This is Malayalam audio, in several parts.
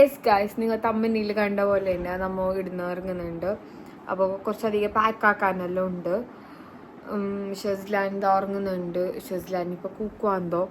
എസ് ഗായ്സ് നിങ്ങൾ തമ്മനിൽ കണ്ട പോലെ തന്നെ നമ്മൾ ഇടുന്ന ഇറങ്ങുന്നുണ്ട്. അപ്പോൾ കുറച്ചധികം പാക്ക് ആക്കാനെല്ലാം ഉണ്ട്. ഷെസ്ലാൻ ഉറങ്ങുന്നുണ്ട് ഷെസ്ലാൻ ഇപ്പോൾ കൂക്കുവാന്തോ.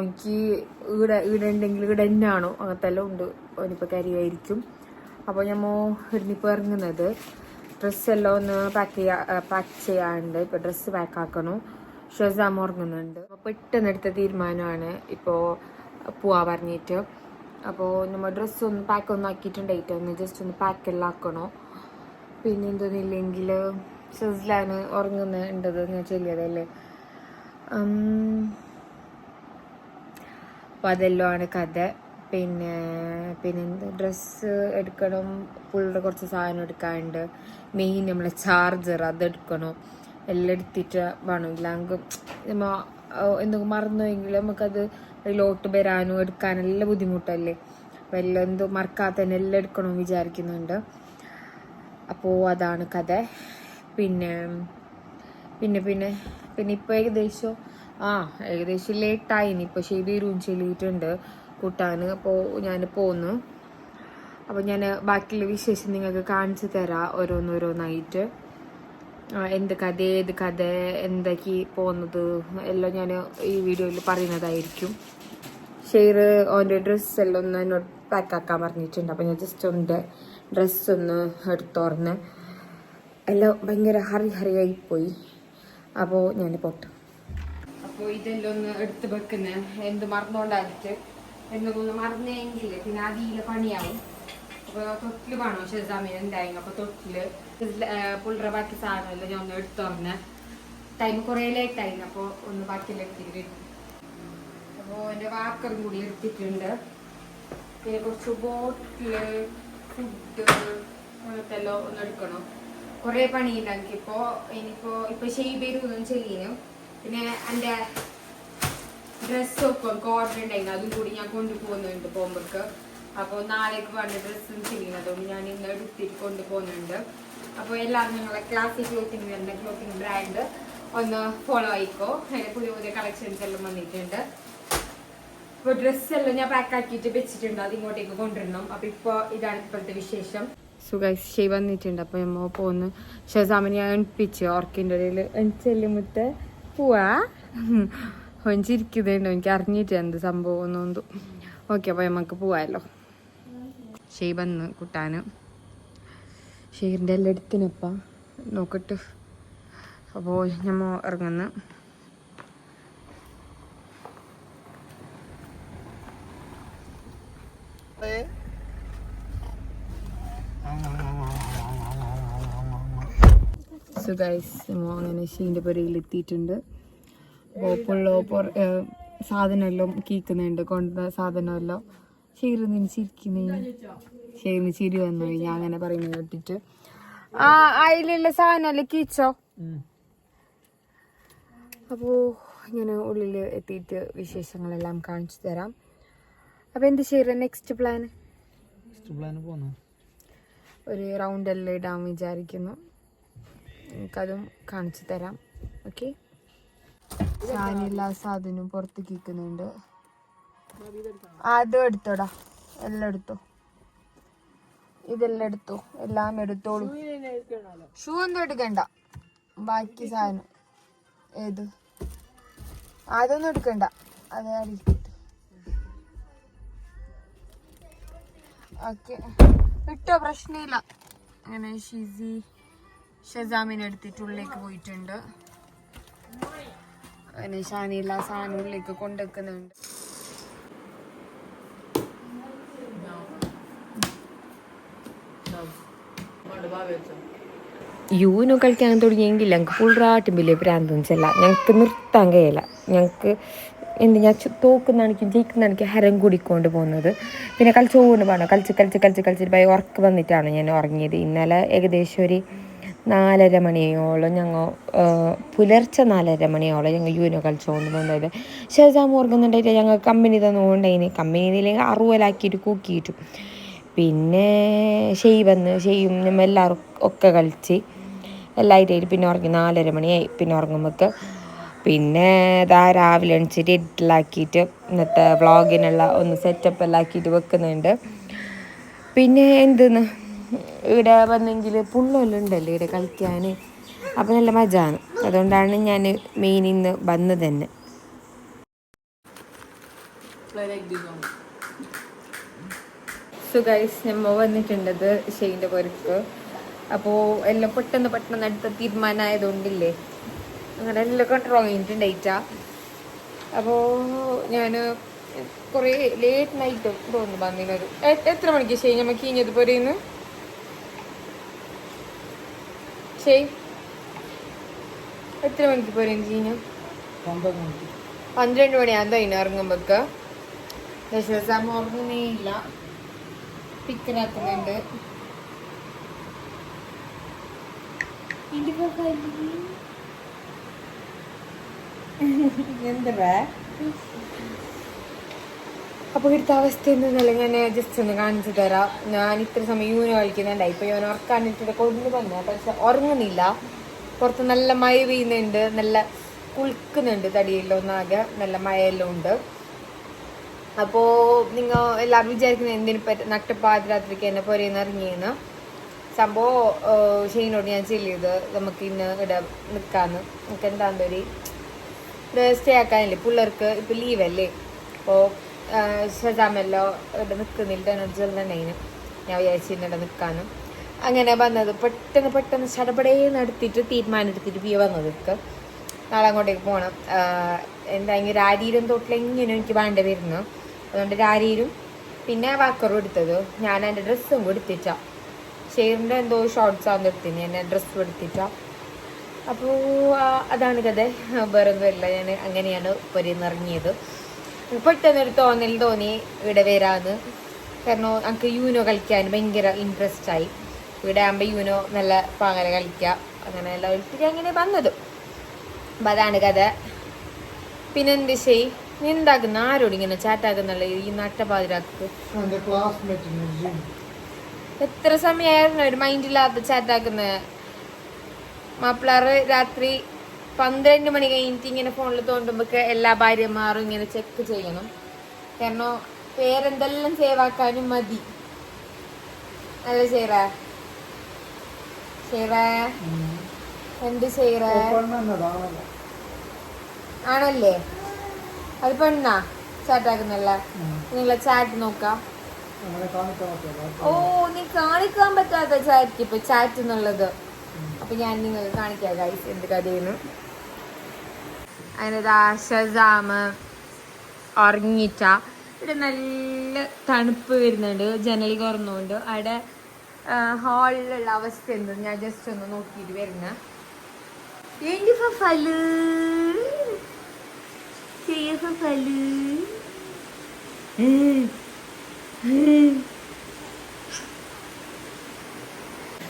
എനിക്ക് ഇവിടെ ഇവിടെ ഉണ്ടെങ്കിൽ ഇവിടെ തന്നെയാണോ? അങ്ങനത്തെ എല്ലാം ഉണ്ട് അവനിപ്പോൾ കരിയായിരിക്കും അപ്പോൾ ഞമ്മ ഇടുന്നിപ്പോൾ ഇറങ്ങുന്നത്. ഡ്രസ്സെല്ലാം ഒന്ന് പാക്ക് ചെയ്യാ പാക്ക് ചെയ്യാനുണ്ട്. ഇപ്പോൾ ഡ്രസ്സ് പാക്ക് ആക്കണം. ഷെസാം ഉറങ്ങുന്നുണ്ട് അപ്പോൾ പെട്ടെന്ന് എടുത്ത തീരുമാനമാണ് ഇപ്പോൾ പോവാ പറഞ്ഞിട്ട്. അപ്പോൾ നമ്മൾ ഡ്രസ്സ് ഒന്ന് പാക്ക് ഒന്നും ആക്കിയിട്ടുണ്ടായിട്ട് ഒന്ന് ജസ്റ്റ് ഒന്ന് പാക്കെല്ലാം ആക്കണോ. പിന്നെ എന്തൊന്നുമില്ലെങ്കിൽ സിസ്ലാണ് ഉറങ്ങുന്നുണ്ടത് ഞാൻ ചെല്ലിയതല്ലേ അപ്പോൾ അതെല്ലാം ആണ് കഥ. പിന്നെ പിന്നെ ഡ്രസ്സ് എടുക്കണം. പുള്ളിയുടെ കുറച്ച് സാധനം എടുക്കാനുണ്ട്. മെയിൻ നമ്മളെ ചാർജർ അതെടുക്കണം എല്ലാം എടുത്തിട്ട് വേണം. ഇല്ലെങ്കിൽ നമ്മ എന്തെങ്കിലും മറന്നുവെങ്കിൽ നമുക്കത് ലോട്ട് വരാനും എടുക്കാനും എല്ലാം ബുദ്ധിമുട്ടല്ലേ? അപ്പോൾ എല്ലാം എന്തോ മറക്കാത്ത തന്നെ എല്ലാം എടുക്കണമെന്ന് വിചാരിക്കുന്നുണ്ട്. അപ്പോൾ അതാണ് കഥ. പിന്നെ പിന്നെ പിന്നെ പിന്നെ ഇപ്പോൾ ഏകദേശം ആ ഏകദേശം ലേറ്റായി. ഇനിയിപ്പോൾ ശരി റൂം ചെല്ലിയിട്ടുണ്ട് കൂട്ടാൻ അപ്പോൾ ഞാൻ പോന്നു. അപ്പോൾ ഞാൻ ബാക്കിയുള്ള വിശേഷം നിങ്ങൾക്ക് കാണിച്ചു തരാം ഓരോന്നോരോന്നായിട്ട്. എന്ത് കഥ ഏത് കഥ എന്തൊക്കെ പോകുന്നത് എല്ലാം ഞാൻ ഈ വീഡിയോയിൽ പറയുന്നതായിരിക്കും. ഷെയർ ഓന്റെ ഡ്രസ്സ് എല്ലാം ഒന്ന് എന്നോട് പാക്ക് ആക്കാൻ പറഞ്ഞിട്ടുണ്ട്. അപ്പോൾ ഞാൻ ജസ്റ്റ് ഒന്ന് ഡ്രസ്സ് ഒന്ന് എടുത്തോർന്ന് എല്ലാം ഭയങ്കര ഹറി ഹറിയായി പോയി. അപ്പോൾ ഞാൻ പോട്ടെ. അപ്പോൾ ഇതെല്ലാം ഒന്ന് എടുത്ത് വെക്കുന്ന. എന്ത് മറന്നുകൊണ്ടായിട്ട് എന്തൊക്കെ മറന്നെങ്കിൽ പിന്നെ അതിലെ പണിയാവും. അപ്പോൾ തൊട്ടിൽ വേണോ? ഷെസാമിന് ഉണ്ടായി അപ്പോൾ തൊട്ടിൽ പുള്ളറ ബാക്കി സാധനമെല്ലാം ഞാൻ ഒന്ന് എടുത്തോർന്ന് ടൈം കുറേ ലേറ്റായിരുന്നു അപ്പോൾ ഒന്ന് ബാക്കിയെല്ലാം എടുത്തിട്ട് അപ്പോൾ എന്റെ വാക്കറും കൂടി എടുത്തിട്ടുണ്ട്. പിന്നെ കുറച്ച് ബോട്ടിൽ ഫുഡ് അങ്ങനത്തെ എല്ലാം ഒന്ന് എടുക്കണം. കുറേ പണിയില്ല എനിക്കിപ്പോൾ ഇനിയിപ്പോൾ ഇപ്പോൾ ഷെയ്ബേരൊന്നും ചെല്ലിനും. പിന്നെ എന്റെ ഡ്രസ്സൊക്കെ ഓർഡർ ഉണ്ടായിരുന്നു. അതും കൂടി ഞാൻ കൊണ്ടുപോകുന്നുണ്ട് പോകുമ്പോൾക്ക്. അപ്പോൾ നാളേക്ക് വേണ്ട ഡ്രസ്സും ചെയ്യുന്നത് അതുകൊണ്ട് ഞാൻ ഇന്ന് എടുത്തിട്ട് കൊണ്ടുപോകുന്നുണ്ട്. അപ്പോൾ എല്ലാവരും നിങ്ങളെ ക്ലാസിക് ക്ലോത്തിങ് വരുന്ന ക്ലോത്തിങ് ബ്രാൻഡ് ഒന്ന് ഫോളോ ആയിക്കോ. അതിന് പുതിയ പുതിയ കളക്ഷൻസ് എല്ലാം വന്നിട്ടുണ്ട്. ഇപ്പോൾ ഡ്രസ്സെല്ലാം ഞാൻ പാക്ക് ആക്കിയിട്ട് വെച്ചിട്ടുണ്ട്. അത് ഇങ്ങോട്ടേക്ക് കൊണ്ടുവരണം. അപ്പോൾ ഇപ്പോൾ ഇതാണ് ഇപ്പോഴത്തെ വിശേഷം. സുഖായി ഷെയ് വന്നിട്ടുണ്ട്. അപ്പോൾ നമ്മ പോന്ന് ഷസാമിനെ ഞാൻ എണ്പിച്ച് ഓർക്കിന്റെ ഇടയിൽ എണിച്ചെല്ലുമുത്തെ പോവാ. ഒഞ്ചിരിക്കുന്നുണ്ട്. എനിക്ക് അറിഞ്ഞിട്ട് എന്ത് സംഭവം ഒന്നും ഓക്കെ അപ്പോൾ നമുക്ക് പോവാമല്ലോ ഷെയ് വന്ന് കുട്ടാന്. ഷെയ്റിന്റെ എല്ലാം എടുത്തിനപ്പ നോക്കട്ടെ. അപ്പോൾ ഞമ്മ ഇറങ്ങുന്നു. സോ ഗൈസ് അങ്ങനെ ഷീന്റെ പുരയിൽ എത്തിയിട്ടുണ്ട്. അപ്പോൾ പുള്ളോ പൊറ സാധനമെല്ലാം കീക്കുന്നുണ്ട് കൊണ്ട സാധനമെല്ലാം. ഷെയ്റിന് ചിരിക്കുന്നേ. ഷെയ്റിന് ചിരി വന്നു. ഞാൻ അങ്ങനെ പറയുന്നത് കേട്ടിട്ട്. ആ അതിലുള്ള സാധനമല്ലേ കീച്ചോ അപ്പോൾ ഇങ്ങനെ ഉള്ളിൽ എത്തിയിട്ട് വിശേഷങ്ങളെല്ലാം കാണിച്ചു തരാം. അപ്പോൾ എന്ത് ചെയ്യാ നെക്സ്റ്റ് പ്ലാൻ പോന്നു? ഒരു റൗണ്ട് എല്ലാം ഇടാൻ വിചാരിക്കുന്നു. എനിക്കതും കാണിച്ചു തരാം. ഓക്കെ ഞാനെല്ലാ സാധനവും പുറത്തേക്ക് നിൽക്കുന്നുണ്ട് അതും എടുത്തോടാ. എല്ലാം എടുത്തോ? ഇതെല്ലാം എടുത്തോ? എല്ലാം എടുത്തോളൂ. ഷൂ ഒന്നും എടുക്കണ്ട. ബാക്കി സാധനം. ഏത്? അതൊന്നും എടുക്കണ്ട. അത് ഓക്കെ. ഇട്ടോ പ്രശ്നമില്ല. അങ്ങനെ ഷിസി ഷെസാമിനെ എടുത്തിട്ട് ഉള്ളിലേക്ക് പോയിട്ടുണ്ട്. അങ്ങനെ ഷാനില്ല സാധനം ഉള്ളിലേക്ക് കൊണ്ടുവെക്കുന്നുണ്ട്. യൂനോ കളിക്കാൻ തുടങ്ങിയെങ്കിൽ ഞങ്ങൾക്ക് ഫുൾറാട്ടും വലിയ പ്രാന്തം വെച്ചല്ല ഞങ്ങൾക്ക് നിർത്താൻ കഴിയില്ല. ഞങ്ങൾക്ക് എന്ത് ഞാൻ തോക്കുന്നാണെങ്കിൽ ജയിക്കുന്നാണെങ്കിൽ ഹരം കൂടിക്കൊണ്ട് പോകുന്നത്. പിന്നെ കളിച്ചുകൊണ്ട് പോകണം കളിച്ച് കളിച്ച് കളിച്ച് കളിച്ചിട്ട് ഭയ ഉറക്ക് വന്നിട്ടാണ് ഞാൻ ഉറങ്ങിയത്. ഇന്നലെ ഏകദേശം ഒരു നാലര മണിയോളം ഞങ്ങൾ പുലർച്ചെ നാലര മണിയോളം ഞങ്ങൾ യൂനോ കളിച്ചുകൊണ്ട് പോകുന്നത് ഷെസാം ഓർക്കുന്നുണ്ടായിട്ട് ഞങ്ങൾ കമ്പനി തന്നുകൊണ്ടതിന് കമ്പനിയിലേക്ക് അറുവലാക്കിയിട്ട് കൂക്കിയിട്ടു. പിന്നെ ഷെയ് വന്ന് ഷെയ്യും നമ്മൾ എല്ലാവരും ഒക്കെ കളിച്ച് എല്ലാവരും പിന്നെ ഉറങ്ങി. നാലര മണിയായി. പിന്നെ ഉറങ്ങുമ്പോൾ പിന്നെ ഇതാ രാവിലെ എണിച്ചിട്ട് എഡിറ്റിലാക്കിയിട്ട് ഇന്നത്തെ വ്ളോഗിനുള്ള ഒന്ന് സെറ്റപ്പ് എല്ലാം ആക്കിയിട്ട് വെക്കുന്നുണ്ട്. പിന്നെ എന്തെന്ന്? ഇവിടെ വന്നെങ്കിൽ പുള്ളെല്ലാം ഉണ്ടല്ലോ ഇവിടെ കളിക്കാൻ അപ്പോൾ നല്ല മജാണ്. അതുകൊണ്ടാണ് ഞാൻ മെയിൻ ഇന്ന് വന്നത് തന്നെ. സുഖൈസ് നമ്മ വന്നിട്ടുണ്ടത് ഷെയിന്റെ പുറത്ത് അപ്പോൾ എല്ലാം പെട്ടെന്ന് പെട്ടെന്ന് അടുത്ത തീരുമാനമായതുകൊണ്ടില്ലേ? അങ്ങനെ എല്ലാം കൺട്രോൾ ചെയ്തിട്ടുണ്ടായിട്ടാ അപ്പോൾ ഞാൻ കുറേ ലേറ്റ് നൈറ്റ് തോന്നുന്നു വന്നിനൊരു. എത്ര മണിക്ക് ഷെയ് നമുക്ക് കീഞ്ഞത് പോരെന്ന്? ചെയ് എത്ര മണിക്ക് പോരെന്ന് കീഞ്ഞു പന്ത്രണ്ട് മണിയാകുമ്പോൾ അതിന് ഇറങ്ങുമ്പോക്ക് ദശവസാമ ഉറങ്ങുന്നേ ഇല്ല. പിക്കറാക്കുന്നുണ്ട് എന്തേ അപ്പൊ ഇവിടുത്തെ അവസ്ഥ എന്തെന്നല്ല ഞാൻ ജസ്റ്റ് ഒന്ന് കാണിച്ചു തരാം. ഞാൻ ഇത്ര സമയം യൂനോ കളിക്കുന്നുണ്ടായി. ഇപ്പൊ ഞാൻ ഉറക്കാനിട്ട് കൊണ്ടു വന്ന. പക്ഷെ ഉറങ്ങുന്നില്ല. പുറത്ത് നല്ല മഴ പെയ്യുന്നുണ്ട്. നല്ല കുളിക്കുന്നുണ്ട് തടിയെല്ലാം ഒന്നാകെ. നല്ല മഴയെല്ലാം ഉണ്ട്. അപ്പോ നിങ്ങൾ എല്ലാവരും വിചാരിക്കുന്നത് എന്തിനു പറ്റ നട്ടപ്പാതിരാത്രിക്ക് എന്നെ പോരെ ഇറങ്ങിയെന്ന് സംഭവം ഷെയ്നോട് ഞാൻ ചെല്ലിയത് നമുക്ക് ഇന്ന് ഇവിടെ നിൽക്കാന്ന് നമുക്ക് എന്താണെന്നൊരു സ്റ്റേ ആക്കാനില്ലേ? പിള്ളേർക്ക് ഇപ്പൊ ലീവല്ലേ അപ്പോൾ ഷജാമെല്ലോ ഇവിടെ നിൽക്കുന്നില്ല എന്നോട് ചെല്ലുന്നുണ്ടായിന് ഞാൻ വിചാരിച്ചിട്ടുണ്ട് നിൽക്കാനും അങ്ങനെ വന്നത്. പെട്ടെന്ന് പെട്ടെന്ന് ചടപടേ നടത്തിയിട്ട് തീരുമാനം എടുത്തിട്ട് പിയ വന്നത് ഇക്ക്. നാളെ അങ്ങോട്ടേക്ക് പോകണം എന്താ ഇങ്ങനെ രാരീരും തൊട്ടിലെങ്ങനെ എനിക്ക് വേണ്ട വരുന്നു. അതുകൊണ്ട് രാരീരും പിന്നെ വാക്കറും എടുത്തത്. ഞാൻ എന്റെ ഡ്രസ്സും കൊടുത്തിട്ടാ. ഷെയറിന്റെ എന്തോ ഷോർട്സ് ആണെന്ന് എടുത്തിന്. എന്നെ ഡ്രസ്സും എടുത്തിട്ടാ. അപ്പോൾ അതാണ് കഥ. വേറെ ഒന്നുമില്ല ഞാൻ അങ്ങനെയാണ് പൊരിന്നിറങ്ങിയത്. പെട്ടെന്നൊരു തോന്നൽ തോന്നി ഇവിടെ വരാന്ന്. കാരണം എനിക്ക് യൂനോ കളിക്കാൻ ഭയങ്കര ഇൻട്രസ്റ്റ് ആയി. ഇവിടെ ആകുമ്പോൾ യൂനോ നല്ല പാങ്ങനെ കളിക്കാം. അങ്ങനെ എല്ലാം എടുത്തിട്ട് അങ്ങനെ വന്നത്. അപ്പം അതാണ് കഥ. പിന്നെ എന്ത് ചെയ്? നീ എന്താക്കുന്ന? ആരോട് ഇങ്ങനെ ചാറ്റാക്കുന്നുള്ള ഈ നട്ടപാതിരാക്ക്. എത്ര സമയമായിരുന്നു ഒരു മൈൻഡില്ലാത്ത ചാറ്റാക്കുന്ന? മാപ്പിളാറ് രാത്രി പന്ത്രണ്ട് മണി കഴിഞ്ഞിട്ട് ഇങ്ങനെ ഫോണിൽ തോണ്ടുമ്പോൾ എല്ലാ ഭാര്യമാരും ഇങ്ങനെ ചെക്ക് ചെയ്യണം. കാരണം പേരെന്തെല്ലാം സേവ് ആക്കാനും മതി. അല്ല ചെയ്റ ചെയ്റ എന്ത് പെണ്ണെന്നതാണല്ലോ ആണല്ലേ? അത് പെണ്ണാ? ചാറ്റാക്കുന്നല്ല നിങ്ങളെ ചാറ്റ് നോക്കാം? ഓ നീ കാണിക്കാൻ പറ്റാത്ത ചാറ്റ് ഇപ്പൊ ചാറ്റ് എന്നുള്ളത്. അപ്പൊ ഞാൻ നിങ്ങൾക്ക് കാണിക്കാം ഗൈസ് എന്ത് കഥയെന്ന്. അതിനതാ ഷസാമ് ഉറങ്ങിച്ച ഇവിടെ നല്ല തണുപ്പ് വരുന്നുണ്ട് ജനൽ തുറന്നുകൊണ്ട്. അവിടെ ഹാളിലുള്ള അവസ്ഥ എന്ത്? ഞാൻ ജസ്റ്റ് ഒന്ന് നോക്കിയിട്ട് വരുന്ന എന്റെ ഫലു ചെയ്യ ഫലു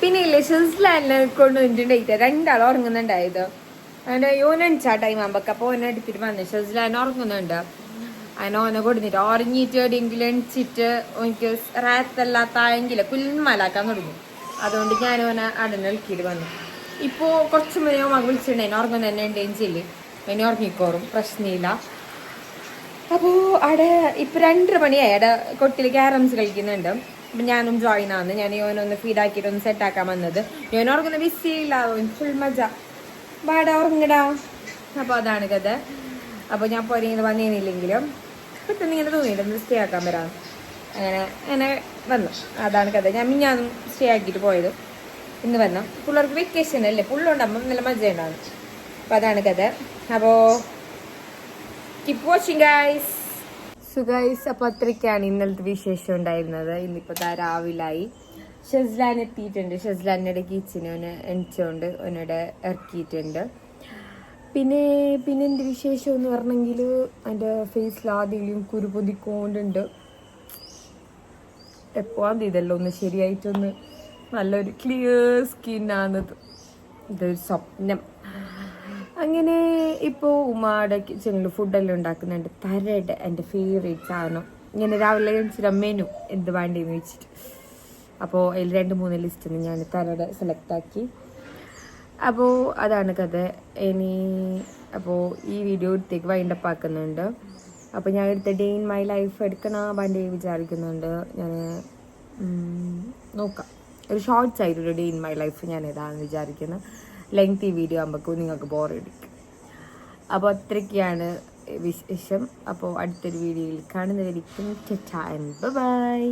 പിന്നെ ഇല്ലേ കൊണ്ട് കൊണ്ടുവന്നിട്ടുണ്ടായിട്ട് രണ്ടാൾ ഉറങ്ങുന്നുണ്ടായത്. അതിന്റെ യോനണിച്ചാ ടൈം ആകുമ്പോ അപ്പൊ ഓനെ എടുത്തിട്ട് വന്നു. ഷെസ്ലാൻ ഉറങ്ങുന്നുണ്ട്. അതിനെ ഓനെ കൊടുത്തിട്ട് ഉറങ്ങിയിട്ട് എവിടെയെങ്കിലും എണിച്ചിട്ട് എനിക്ക് റാത്തല്ലാത്തായെങ്കിൽ കുൽമലാക്കാൻ തുടങ്ങി. അതുകൊണ്ട് ഞാൻ ഓനെ അടനെ ഇളക്കിയിട്ട് വന്നു. ഇപ്പോ കുറച്ച് മുന്നേ മകൾ വിളിച്ചിട്ടുണ്ടായി ഉറങ്ങുന്ന തന്നെ ഉണ്ടെങ്കിൽ ചെല്ലി ഇനി ഉറങ്ങിക്കോറും പ്രശ്നമില്ല. അപ്പോൾ അവിടെ ഇപ്പൊ രണ്ടര മണിയായി. അവിടെ കൊട്ടിൽ ക്യാരംസ് കളിക്കുന്നുണ്ട്. ഞാനും ജോയിൻ ആണ്. ഞാൻ യോനൊന്ന് ഫീഡ് ആക്കിയിട്ട് ഒന്ന് സെറ്റ് ആക്കാൻ വന്നത്. യോൻ ഉറങ്ങുന്ന വിസിയില്ല ഫുൾ മജ. വാടാ ഉറങ്ങടാ. അപ്പൊ അതാണ് കഥ. അപ്പൊ ഞാൻ പോരിങ്ങനെ വന്നിരുന്നില്ലെങ്കിലും പെട്ടെന്ന് ഇങ്ങനെ തോന്നിയിട്ട് സ്റ്റേ ആക്കാൻ വരാം. അങ്ങനെ അങ്ങനെ വന്നു. അതാണ് കഥ. ഞാൻ മിഞ്ഞാന്നും സ്റ്റേ ആക്കിയിട്ട് പോയത്. ഇന്ന് വന്നു. പിള്ളേർക്ക് വെക്കേഷൻ അല്ലേ? പുള്ളുണ്ടാകുമ്പോൾ നല്ല മജ ഉണ്ടാവും അപ്പൊ അതാണ് കഥ. അപ്പോ keep watching guys so guys അത്രയ്ക്കാണ് ഇന്നലത്തെ വിശേഷം ഉണ്ടായിരുന്നത്. ഇന്നിപ്പോൾ താ രാവിലായി. ഷെസ്ലാൻ എത്തിയിട്ടുണ്ട്. ഷെസ്ലാനിയുടെ കിച്ചന് ഓനെ എണിച്ചുകൊണ്ട് ഓനോടെ ഇറക്കിയിട്ടുണ്ട്. പിന്നെ പിന്നെ എന്ത് വിശേഷം എന്ന് പറഞ്ഞെങ്കിൽ എന്റെ ഫേസിൽ ആദ്യം കുരു പൊതിക്കൊണ്ടുണ്ട് എപ്പോഴാണ് ഇതെല്ലാം ഒന്ന് ശരിയായിട്ടൊന്ന് നല്ലൊരു ക്ലിയർ സ്കിന്നാണത് ഇതൊരു സ്വപ്നം. അങ്ങനെ ഇപ്പോൾ ഉമ്മയുടെ കിച്ചണിൽ ഫുഡെല്ലാം ഉണ്ടാക്കുന്നുണ്ട്. തരയുടെ എന്റെ ഫേവറേറ്റ് സാധനം. ഇങ്ങനെ രാവിലെ കഴിച്ചിട്ട് മെനു എന്ത് വേണ്ടതെന്ന് വെച്ചിട്ട് അപ്പോൾ അതിൽ രണ്ട് മൂന്ന് ലിസ്റ്റ് ഞാൻ തരയുടെ സെലക്ട് ആക്കി. അപ്പോൾ അതാണ് കഥ. ഇനി അപ്പോൾ ഈ വീഡിയോ എടുത്തേക്ക് വൈൻഡപ്പ് ആക്കുന്നുണ്ട്. അപ്പോൾ ഞാൻ എടുത്ത ഡേ ഇൻ മൈ ലൈഫ് എടുക്കണ വേണ്ടി വിചാരിക്കുന്നുണ്ട്. ഞാൻ നോക്കാം. ഒരു ഷോർട്ട്സ് ആയിട്ടൊരു ഡേ ഇൻ മൈ ലൈഫ് ഞാൻ ഇതാണെന്ന് വിചാരിക്കുന്നത് ലെങ്ത് വീഡിയോ ആകുമ്പോഴേക്കും നിങ്ങൾക്ക് ബോറടിക്കും അപ്പോൾ അത്രയ്ക്കാണ് വിശേഷം. അപ്പോൾ അടുത്തൊരു വീഡിയോയിൽ കാണുന്നവരിക്കും ബൈ